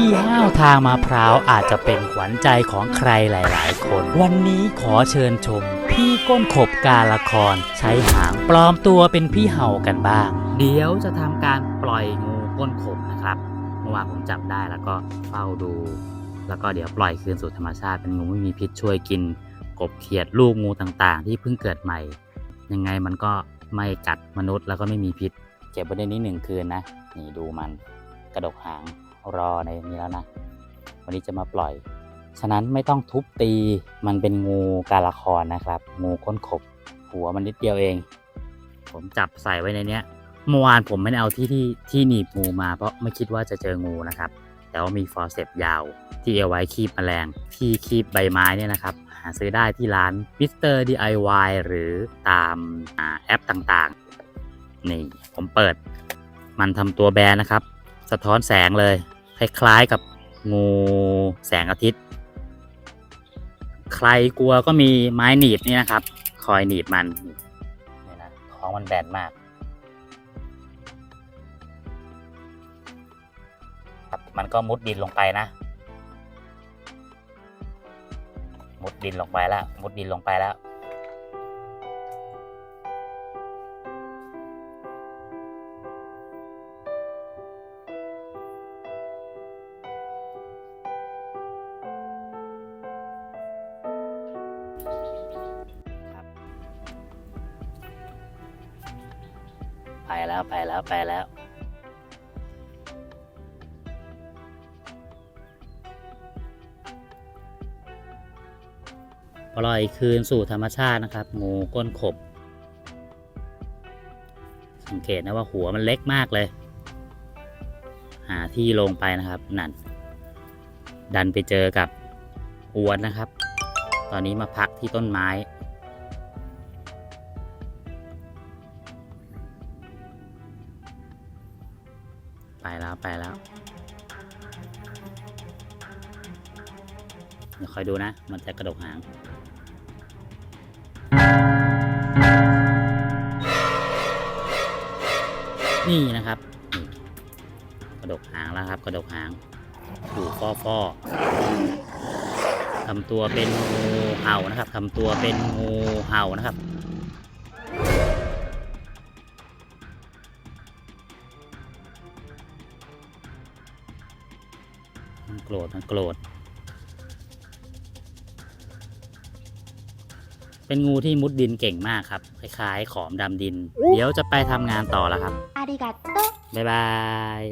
พี่ห้าวทางมะพร้าวอาจจะเป็นขวัญใจของใครหลาย ๆ คน วันนี้ขอเชิญชม พี่ก้นขบการละคร ใช้หางปลอมตัวเป็นพี่เห่ากันบ้าง เดี๋ยวจะทำการปล่อยงูก้นขบนะครับเมื่อวานผมจับได้แล้วก็เฝ้าดู แล้วก็เดี๋ยวปล่อยคืนสู่ธรรมชาติเป็นงูไม่มีพิษช่วยกิน กบเขียดลูกงูต่างๆ ที่เพิ่งเกิดใหม่ ยังไงมันก็ไม่กัดมนุษย์แล้วก็ไม่มีพิษ เก็บไว้ในนี้หนึ่งคืนนะนี่ดูมันกระดกหาง รอในนี้แล้วนะ วันนี้จะมาปล่อย ฉะนั้นไม่ต้องทุบตีมันเป็นงูการละครนะครับ งูก้นขบ หัวมันนิดเดียวเอง ผมจับใส่ไว้ในเนี้ยเมื่อวานผมไม่ได้เอาที่ที่ที่หนีบงูมาเพราะไม่คิดว่าจะเจองูนะครับ แต่ว่ามีฟอร์เซปยาว ที่เอาไว้คีบแมลง ที่คีบใบไม้เนี่ยนะครับ หาซื้อได้ที่ร้าน Mr. DIY หรือตามอ่าแอปต่างๆ นี่ผมเปิด มันทำตัวแบนนะครับ สะท้อนแสงเลย คล้ายๆกับงูแสงอาทิตย์ ใครกลัวก็มีไม้หนีบนี่นะครับ คอยหนีบมันนี่นะท้องมันแบนมากครับมันก็มุดดินลงไปนะ มุดดินลงไปแล้ว มุดดินลงไปแล้ว ไปแล้วไปแล้วไปแล้ว ปล่อยคืนสู่ธรรมชาตินะครับ งูก้นขบ สังเกตนะว่าหัวมันเล็กมากเลย หาที่ลงไปนะครับ นั่น ดันไปเจอกับอวนนะครับ ตอนนี้มาพักที่ต้นไม้ แล้วไปแล้ว เดี๋ยวคอยดูนะ มันจะกระดกหาง นี่นะครับ กระดกหางแล้วครับ กระดกหางถูฟอฟอทำตัวเป็นงูเห่านะครับทำตัวเป็นงูเห่านะครับ มันโกรธมันโกรธ เป็นงูที่มุดดินเก่งมากครับ คล้ายๆ ขอมดำดิน เดี๋ยวจะไปทำงานต่อแล้วครับ อาริกาโต บ๊ายบาย